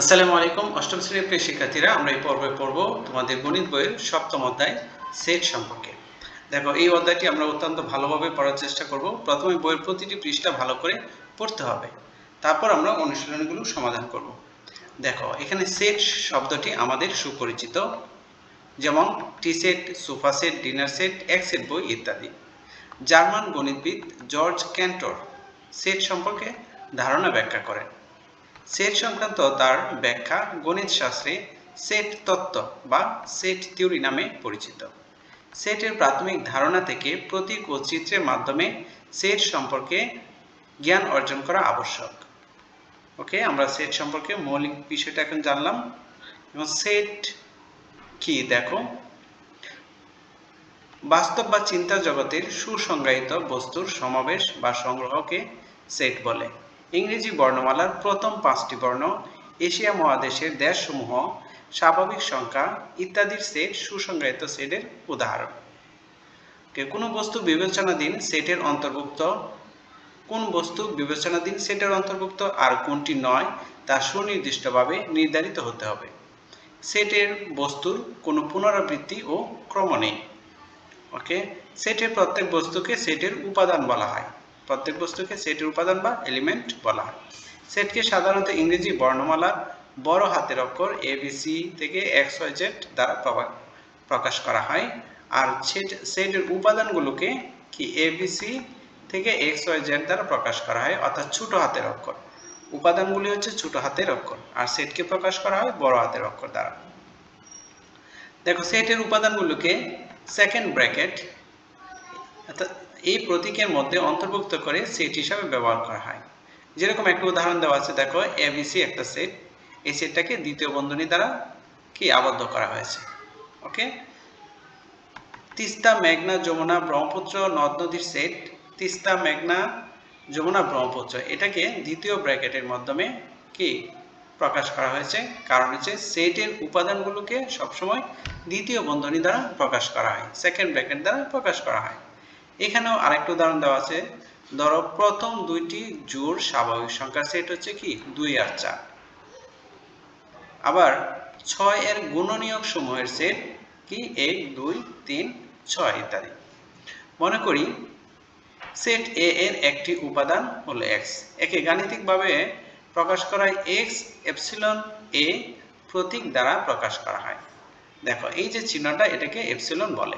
আসসালামু আলাইকুম, অষ্টম শ্রেণির প্রিয় শিক্ষার্থীরা, আমরা এই পর্বে পড়ব তোমাদের গণিত বইয়ের সপ্তম অধ্যায়, সেট সম্পর্কে। দেখো, এই অধ্যায়টি আমরা অত্যন্ত ভালোভাবে পড়ার চেষ্টা করব। প্রথমে বইয়ের প্রতিটি পৃষ্ঠা ভালো করে পড়তে হবে। তারপর আমরা অনুশীলনগুলো সমাধান করব। দেখো, এখানে সেট শব্দটি আমাদের সুপরিচিত, যেমন tea set, sofa set, dinner set, এক সেট বই ইত্যাদি। জার্মান গণিতবিদ জর্জ ক্যান্টর সেট সম্পর্কে ধারণা ব্যাখ্যা করেন। সেট সংক্রান্ত তার ব্যাখ্যা গণিত শাস্ত্রে সেট তত্ত্ব বা সেট থিওরি নামে পরিচিত। সেটের প্রাথমিক ধারণা থেকে প্রতীক ও চিত্রের মাধ্যমে সেট সম্পর্কে জ্ঞান অর্জন করা আবশ্যক। ওকে, আমরা সেট সম্পর্কে মৌলিক বিষয়টা এখন জানলাম। এবং সেট কি, দেখো? বাস্তব বা চিন্তা জগতের সুসংজ্ঞায়িত বস্তুর সমাবেশ বা সংগ্রহকে সেট বলে। ইংরেজি বর্ণমালার প্রথম পাঁচটি বর্ণ, এশিয়া মহাদেশের দেশসমূহ, স্বাভাবিক সংখ্যা ইত্যাদির সেট সুসংজ্ঞায়িত সেটের উদাহরণ। কোনো বস্তু বিবেচনাধীন সেটের অন্তর্ভুক্ত? কোন বস্তু বিবেচনাধীন সেটের অন্তর্ভুক্ত? আর কোনটি নয়, তা সুনির্দিষ্টভাবে নির্ধারিত হতে হবে। সেটের বস্তুর কোনো পুনরাবৃত্তি ও ক্রম নেই। ওকে? সেটের প্রত্যেক বস্তুকে সেটের উপাদান বলা হয়। প্রত্যেক বস্তুকে সেটের উপাদান বা এলিমেন্ট বলা হয়। সেটকে সাধারণত ইংরেজি বর্ণমালার বড় হাতের অক্ষর এ বি সি থেকে এক্স ওয়াই জেড দ্বারা প্রকা- প্রকাশ করা হয়। আর সেট সেটের উপাদানগুলোকে কি এ বি সি থেকে এক্স ওয়াই জেড দ্বারা প্রকাশ করা হয়, অর্থাৎ ছোট হাতের অক্ষর। উপাদানগুলি হচ্ছে ছোট হাতের অক্ষর। আর সেটকে প্রকাশ করা হয় বড় হাতের অক্ষর দ্বারা। দেখো, সেটের উপাদানগুলোকে সেকেন্ড ব্র্যাকেট অর্থাৎ এই প্রতীকের মধ্যে অন্তর্ভুক্ত করে সেট হিসাবে ব্যবহার করা হয়। যেরকম একটা উদাহরণ দেওয়া আছে, দেখো এবিসি একটা সেট এই সেটটাকে দ্বিতীয় বন্ধনী দ্বারা কি আবদ্ধ করা হয়েছে? ওকে তিস্তা মেঘনা যমুনা ব্রহ্মপুত্র নদ নদীর সেট তিস্তা মেঘনা যমুনা ব্রহ্মপুত্র। এটাকে দ্বিতীয় ব্র্যাকেটের মাধ্যমে কি প্রকাশ করা হয়েছে? কারণ হচ্ছে সেটের উপাদানগুলোকে সবসময় দ্বিতীয় বন্ধনী দ্বারা প্রকাশ করা হয়। সেকেন্ড ব্র্যাকেট দ্বারা প্রকাশ করা হয়। এখানেও আরেকটা উদাহরণ দেওয়া আছে। ধরো, প্রথম দুইটি জোড় স্বাভাবিক সংখ্যার সেট হচ্ছে কি? দুই আর চার। আবার ছয় এর গুণনীয়ক সমূহের সেট কি? এক, দুই, তিন, ছয় ইত্যাদি। মনে করি, সেট এ এর একটি উপাদান হলো এক্স একে গাণিতিকভাবে প্রকাশ করা এক্স এপসিলন এ প্রতীক দ্বারা প্রকাশ করা হয়। দেখো, এই যে চিহ্নটা এটাকে এপসিলন বলে।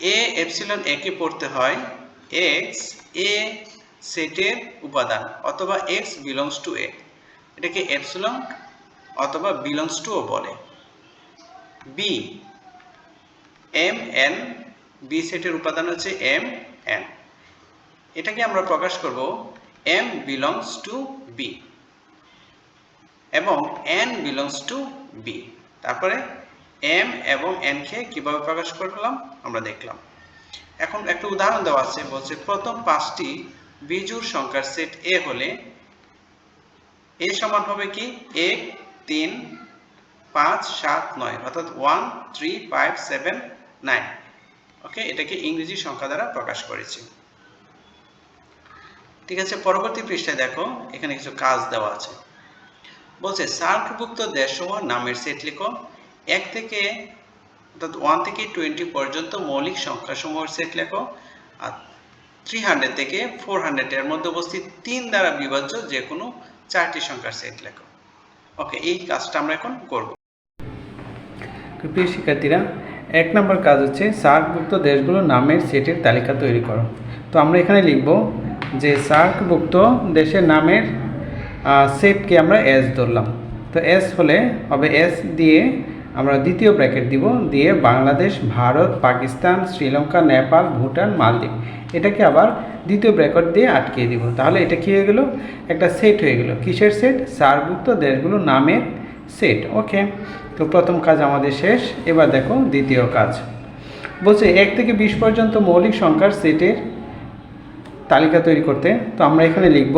এ এপসিলন এ কে পড়তে হয়? এক্স, এ সেটের উপাদান অথবা এক্স বিলংস টু এ। এটাকে এপসিলন অথবা বিলংস টু ও বলে। বি, এম এন, বি সেটের উপাদান হচ্ছে এম এন। এটাকে আমরা প্রকাশ করব এম বিলংস টু বি এবং এন বিলংস টু বি। তারপরে এম এবং এন কে কীভাবে প্রকাশ করলাম? আমরা দেখলাম। এখন একটা উদাহরণ দেওয়া আছে, বলছে প্রথম পাঁচটি বিজোড় সংখ্যার সেট এ হলে এ সমান হবে কি? এক, তিন, পাঁচ, সাত, নয়, অর্থাৎ one, three, five, seven, nine. Okay? এটাকে ইংরেজি সংখ্যা দ্বারা প্রকাশ করেছি। ঠিক আছে, পরবর্তী পৃষ্ঠায় দেখো, এখানে কিছু কাজ দেওয়া আছে। বলছে সার্কভুক্ত দেশসমূহ নামের সেট লিখো। এক থেকে, অর্থাৎ ওয়ান থেকে টোয়েন্টি পর্যন্ত মৌলিক সংখ্যাসমূহের সেট লেখো। আর থ্রি হান্ড্রেড থেকে ফোর হান্ড্রেড এর মধ্যে উপস্থিত তিন দ্বারা বিভাজ্য যে কোনো চারটি সংখ্যার সেট লেখো। ওকে এই কাজটা আমরা এখন করব। প্রিয় শিক্ষার্থীরা, এক নম্বর কাজ হচ্ছে সার্কভুক্ত দেশগুলোর নামের সেটের তালিকা তৈরি করো। তো আমরা এখানে লিখব যে সার্কভুক্ত দেশের নামের সেটকে আমরা এস ধরলাম। তো এস হলে হবে এস দিয়ে আমরা দ্বিতীয় ব্র্যাকেট দিব দিয়ে বাংলাদেশ, ভারত, পাকিস্তান, শ্রীলঙ্কা, নেপাল, ভুটান, মালদ্বীপ। এটাকে আবার দ্বিতীয় ব্র্যাকেট দিয়ে আটকিয়ে দিব। তাহলে এটা কী হয়ে গেলো? একটা সেট হয়ে গেল। কিসের সেট? সার্কভুক্ত দেশগুলো নামের সেট। ওকে, তো প্রথম কাজ আমাদের শেষ। এবার দেখো দ্বিতীয় কাজ। বলছে, এক থেকে বিশ পর্যন্ত মৌলিক সংখ্যার সেটের তালিকা তৈরি করতে। তো আমরা এখানে লিখব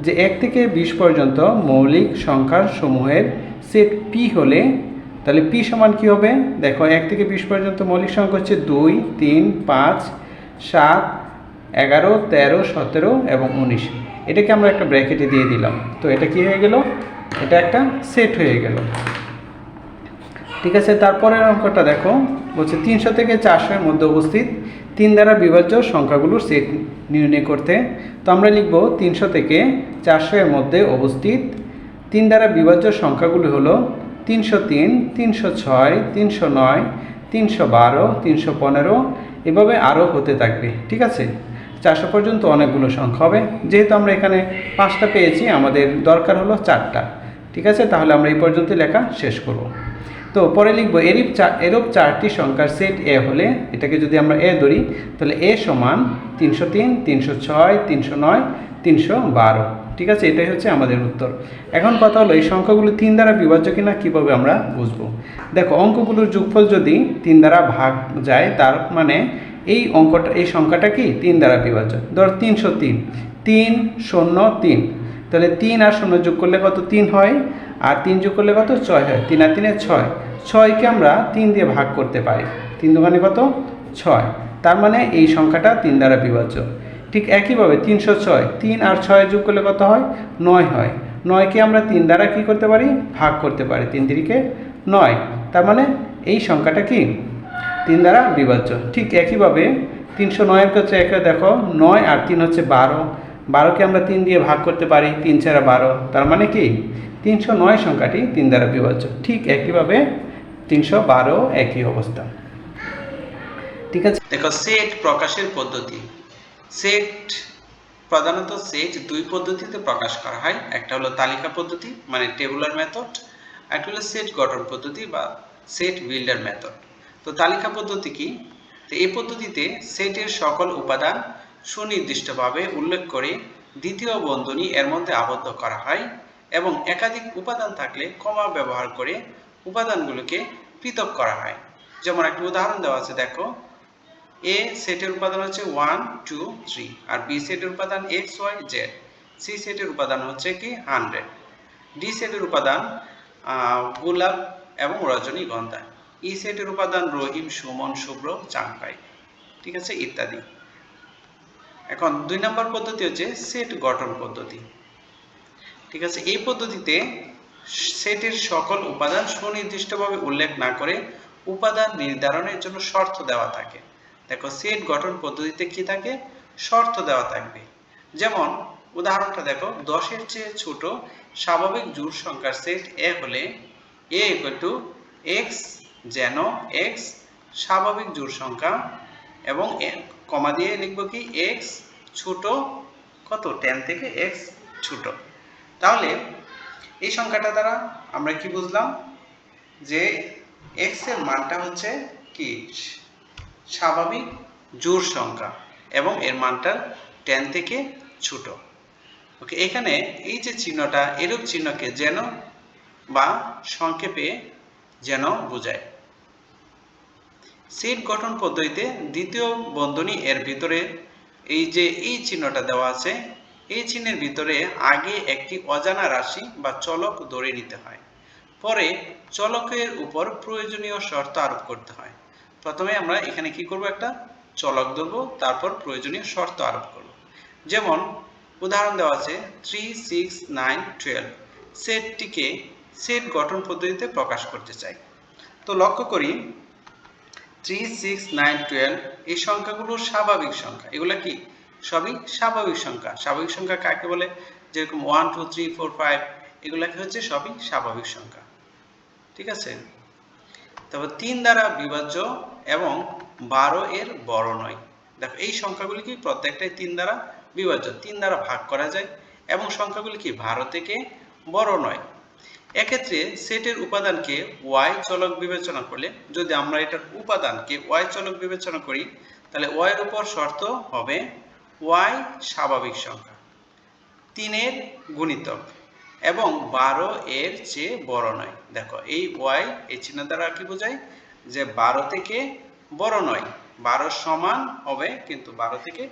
যে এক থেকে বিশ পর্যন্ত মৌলিক সংখ্যার সমূহের সেট পি হলে তাহলে পি সমান কী হবে? দেখো, এক থেকে বিশ পর্যন্ত মৌলিক সংখ্যা হচ্ছে দুই, তিন, পাঁচ, সাত, এগারো, তেরো, সতেরো এবং উনিশ। এটাকে আমরা একটা ব্র্যাকেটে দিয়ে দিলাম। তো এটা কি হয়ে গেল? এটা একটা সেট হয়ে গেল। ঠিক আছে, তারপরের অঙ্কটা দেখো। বলছে তিনশো থেকে চারশোর মধ্যে উপস্থিত তিন দ্বারা বিভাজ্য সংখ্যাগুলোর সেট নির্ণয় করতে। তো আমরা লিখব তিনশো থেকে চারশো এর মধ্যে অবস্থিত। তিন দ্বারা বিভাজ্য সংখ্যাগুলি হলো তিনশো তিন, তিনশো ছয়, তিনশো নয়, তিনশো বারো, তিনশো পনেরো, এভাবে আরও হতে থাকবে, ঠিক আছে? চারশো পর্যন্ত অনেকগুলো সংখ্যা হবে। যেহেতু আমরা এখানে পাঁচটা পেয়েছি, আমাদের দরকার হলো চারটা, ঠিক আছে? তাহলে আমরা এই পর্যন্ত লেখা শেষ করব। তো পরে লিখব, এরূপ চা, এরূপ চারটি সংখ্যার সেট এ হলে, এটাকে যদি আমরা এ ধরি, তাহলে এ সমান তিনশো তিন, তিনশো ছয়, তিনশো নয় তিনশো বারো। ঠিক আছে? এটাই হচ্ছে আমাদের উত্তর। এখন কথা হলো, এই সংখ্যাগুলো তিন দ্বারা বিভাজ্য কিনা কীভাবে আমরা বুঝব? দেখো, অঙ্কগুলোর যোগফল যদি তিন দ্বারা ভাগ যায়, তার মানে এই অঙ্কটা, এই সংখ্যাটা কি? তিন দ্বারা বিভাজ্য। ধর তিনশো তিন। তিন শূন্য তিন। তাহলে তিন আর শূন্য যোগ করলে কত তিন হয়? আর তিন যোগ করলে কত? ছয় হয়। তিন আর তিনে ছয়। ছয়কে আমরা তিন দিয়ে ভাগ করতে পারি। তিন দোকানে কত? ছয়। তার মানে এই সংখ্যাটা তিন দ্বারা বিভাজ্য। ঠিক একইভাবে তিনশো ছয়, তিন আর ছয় যোগ করলে কত হয়? নয় হয়। নয়কে আমরা তিন দ্বারা কি করতে পারি? ভাগ করতে পারি। তিন তিরিকে নয়। তার মানে এই সংখ্যাটা কি? তিন দ্বারা বিভাজ্য। ঠিক একইভাবে তিনশো নয়ের কাছে একটা দেখো, নয় আর তিন হচ্ছে বারো। বারোকে আমরা তিন দিয়ে ভাগ করতে পারি, তিন ছাড়া বারো। তার মানে কি? তিনশো নয় সংখ্যাটি তিন দ্বারা বিভাজ্য। ঠিক একইভাবে তিনশো বারো একই অবস্থা। ঠিক আছে? দেখো, সেট প্রকাশের পদ্ধতি। সেট, প্রধানত সেট দুই পদ্ধতিতে প্রকাশ করা হয়। একটা হলো তালিকা পদ্ধতি মানে টেবুলার মেথড, একটা হলো সেট গঠন পদ্ধতি বা সেট বিল্ডার মেথড। তো তালিকা পদ্ধতি কি? তো এই পদ্ধতিতে সেটের সকল উপাদান সুনির্দিষ্টভাবে উল্লেখ করে দ্বিতীয় বন্ধনী এর মধ্যে আবদ্ধ করা হয় এবং একাধিক উপাদান থাকলে কমা ব্যবহার করে উপাদানগুলোকে পৃথক করা হয়। যেমন একটা উদাহরণ দেওয়া আছে, দেখো। এ সেটের উপাদান হচ্ছে ওয়ান টু থ্রি আর বি সেটের উপাদান এক্স ওয়াই জেড সি সেটের উপাদান হচ্ছে কি হান্ড্রেড ডি সেটের উপাদান গোলাপ এবং রজনীগন্ধা ই সেটের উপাদান রহিম, সুমন, শুভ্র চাঙ্কাই ঠিক আছে? ইত্যাদি। এখন দুই নম্বর পদ্ধতি হচ্ছে সেট গঠন পদ্ধতি। ঠিক আছে? এই পদ্ধতিতে সেটের সকল উপাদান সুনির্দিষ্টভাবে উল্লেখ না করে উপাদান নির্ধারণের জন্য শর্ত দেওয়া থাকে। দেখো, সেট গঠন পদ্ধতিতে কি থাকে? শর্ত দেওয়া থাকবে। যেমন, উদাহরণটা দেখো, দশের চেয়ে ছোট স্বাভাবিক জোড় সংখ্যার সেট এ হলে এ ইকুয়াল টু এক্স যেন এক্স স্বাভাবিক জোড় সংখ্যা এবং কমা দিয়ে লিখব কি এক্স ছোট কত? টেন থেকে এক্স ছোট। তাহলে, এই সংখ্যাটা দ্বারা আমরা কি বুঝলাম? যে এক্সের মানটা হচ্ছে কি? স্বাভাবিক জোর সংখ্যা এবং এর মানটা টেন থেকে ছোট। ওকে এখানে এই যে চিহ্নটা, এরূপ চিহ্নকে যেন বা সংক্ষেপে যেন বোঝায়। সেট গঠন পদ্ধতিতে দ্বিতীয় বন্ধনী এর ভিতরে এই যে এই চিহ্নটা দেওয়া আছে, এই চিহ্নের ভিতরে আগে একটি অজানা রাশি বা চলক ধরে নিতে হয়। পরে চলকের উপর প্রয়োজনীয় শর্ত আরোপ করতে হয়। প্রথমে আমরা এখানে কি করব? একটা চলক ধরবো, তারপর প্রয়োজনীয় শর্ত আরোপ করব। যেমন, উদাহরণ দেওয়া আছে থ্রি সিক্স নাইন টুয়েলভ সেটটিকে সেট গঠন পদ্ধতিতে প্রকাশ করতে চাই। তো লক্ষ্য করি থ্রি সিক্স নাইন টুয়েলভ এই সংখ্যাগুলো স্বাভাবিক সংখ্যা। এগুলা কি? সবই স্বাভাবিক সংখ্যা। স্বাভাবিক সংখ্যা কাকে বলে? যেরকম one two three four five এগুলা কি হচ্ছে সবই স্বাভাবিক সংখ্যা। ঠিক আছে? তারপর তিন দ্বারা বিভাজ্য এবং বারো এর বড় নয়। দেখো, এই সংখ্যাগুলি কি প্রত্যেকটাই তিন দ্বারা বিভাজ্য তিন দ্বারা ভাগ করা যায় এবং সংখ্যাগুলি কি বারো থেকে বড় নয়। এক্ষেত্রে সেটের উপাদানকে ওয়াই চলক বিবেচনা করলে, যদি আমরা এটার উপাদানকে ওয়াই চলক বিবেচনা করি, তাহলে ওয়াই এর উপর শর্ত হবে ওয়াই স্বাভাবিক সংখ্যা তিনের গুণিতক এবং বারো এর চেয়ে বড় নয়। দেখো, এই ওয়াই এই চিহ্ন দ্বারা কি বোঝায়? যে বারো থেকে বড় নয়, বারো সমান হবে কিন্তু বারো থেকে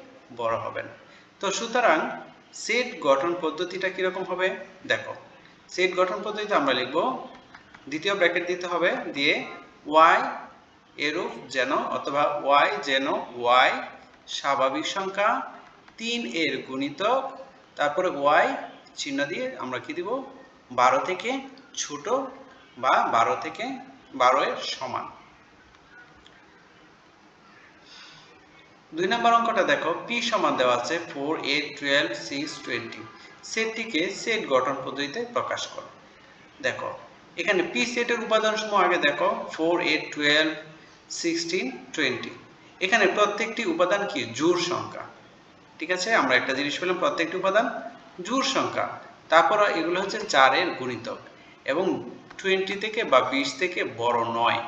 বড় হবে না। তো সুতরাং সেট গঠন পদ্ধতিটা কীরকম হবে? দেখো, সেট গঠন পদ্ধতিতে আমরা লিখব, দ্বিতীয় ব্র্যাকেট দিতে হবে, দিয়ে ওয়াই এরূপ যেন অথবা ওয়াই যেন ওয়াই স্বাভাবিক সংখ্যা তিন এর গুণিতক, তারপরে ওয়াই চিহ্ন দিয়ে আমরা কি দিব? বারো থেকে ছোট বা বারো থেকে বারো এর সমান। দুই নম্বর অঙ্কটা দেখো পি সমান দেওয়া আছে four eight twelve six twenty সেটটিকে set গঠন পদ্ধতিতে প্রকাশ করো। দেখো, এখানে পি সেটের উপাদান সমূহ আগে দেখো four eight twelve sixteen twenty এখানে প্রত্যেকটি উপাদান কি? জোড় সংখ্যা। ঠিক আছে? আমরা একটা জিনিস পেলাম, প্রত্যেকটি উপাদান জোড় সংখ্যা। তারপর এগুলো হচ্ছে চারের গুণিতক এবং টোয়েন্টি থেকে বা বিশ থেকে বড় নয়।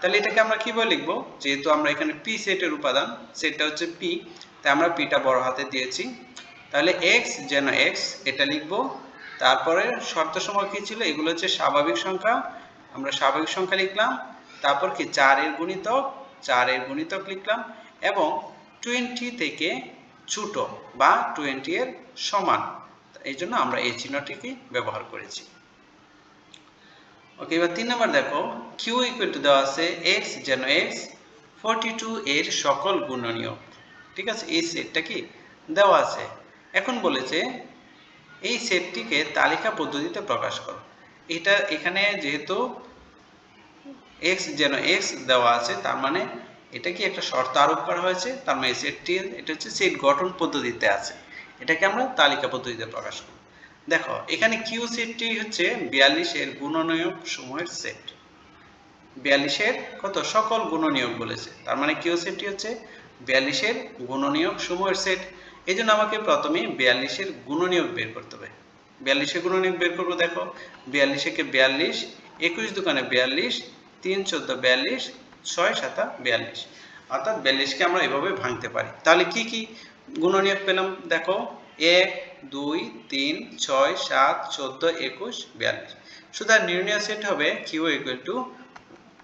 তাহলে এটাকে আমরা কীভাবে লিখব? যেহেতু আমরা এখানে পি সেটের উপাদান সেটটা হচ্ছে পি তাই আমরা পিটা বড় হাতে দিয়েছি। তাহলে এক্স যেন এক্স এটা লিখব। তারপরে শর্ত সময় কি ছিল? এগুলো হচ্ছে স্বাভাবিক সংখ্যা। আমরা স্বাভাবিক সংখ্যা লিখলাম। তারপর কি? চারের গুণিতক চারের গুণিতক লিখলাম। এবং টোয়েন্টি থেকে ছোট বা টোয়েন্টি এর সমান। এই জন্য আমরা এই চিহ্নটিকে ব্যবহার করেছি। ওকে এবার তিন নম্বর দেখো। কিউ ইকুয়াল টু দেওয়া আছে এক্স যেন এক্স ফোরটি টু এর সকল গুণনীয়। ঠিক আছে, এই সেটটা কি? দেওয়া আছে। এখন বলেছে, এই সেটটিকে তালিকা পদ্ধতিতে প্রকাশ করো। এটা এখানে যেহেতু এক্স যেন এক্স দেওয়া আছে, তার মানে এটা কি একটা শর্ত আরোপ করা হয়েছে? তার মানে সেটটি, এটা হচ্ছে সেট গঠন পদ্ধতিতে আছে। এটাকে আমরা তালিকা পদ্ধতিতে প্রকাশ করব দেখো, এখানে কিউ সেটটি হচ্ছে বিয়াল্লিশের গুণনীয়ক সময়ের সেট বিয়াল্লিশের কত? সকল গুণনীয়ক বলেছে। তার মানে কিউ সেটটি হচ্ছে বিয়াল্লিশের গুণনীয়ক সময়ের সেট এই জন্য আমাকে প্রথমে বিয়াল্লিশের গুণনীয়ক বের করতে হবে। বিয়াল্লিশের গুণনীয়ক বের করব, দেখো। বিয়াল্লিশেকে বিয়াল্লিশ, একুশ দোকানে বিয়াল্লিশ, তিন চোদ্দ বিয়াল্লিশ, ছয় সাতা বিয়াল্লিশ। অর্থাৎ বিয়াল্লিশকে আমরা এভাবে ভাঙতে পারি। তাহলে কি কি গুণনীয়ক পেলাম? দেখো এক, দুই, তিন, ছয়, সাত, চোদ্দ, একুশ, বিয়াল্লিশ। সুতরাং নির্ণয় সেট হবে কিউ ইকুয়াল টু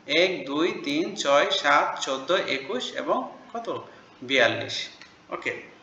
এক, দুই, তিন, ছয়, সাত, চোদ্দ, একুশ এবং কত? বিয়াল্লিশ। ওকে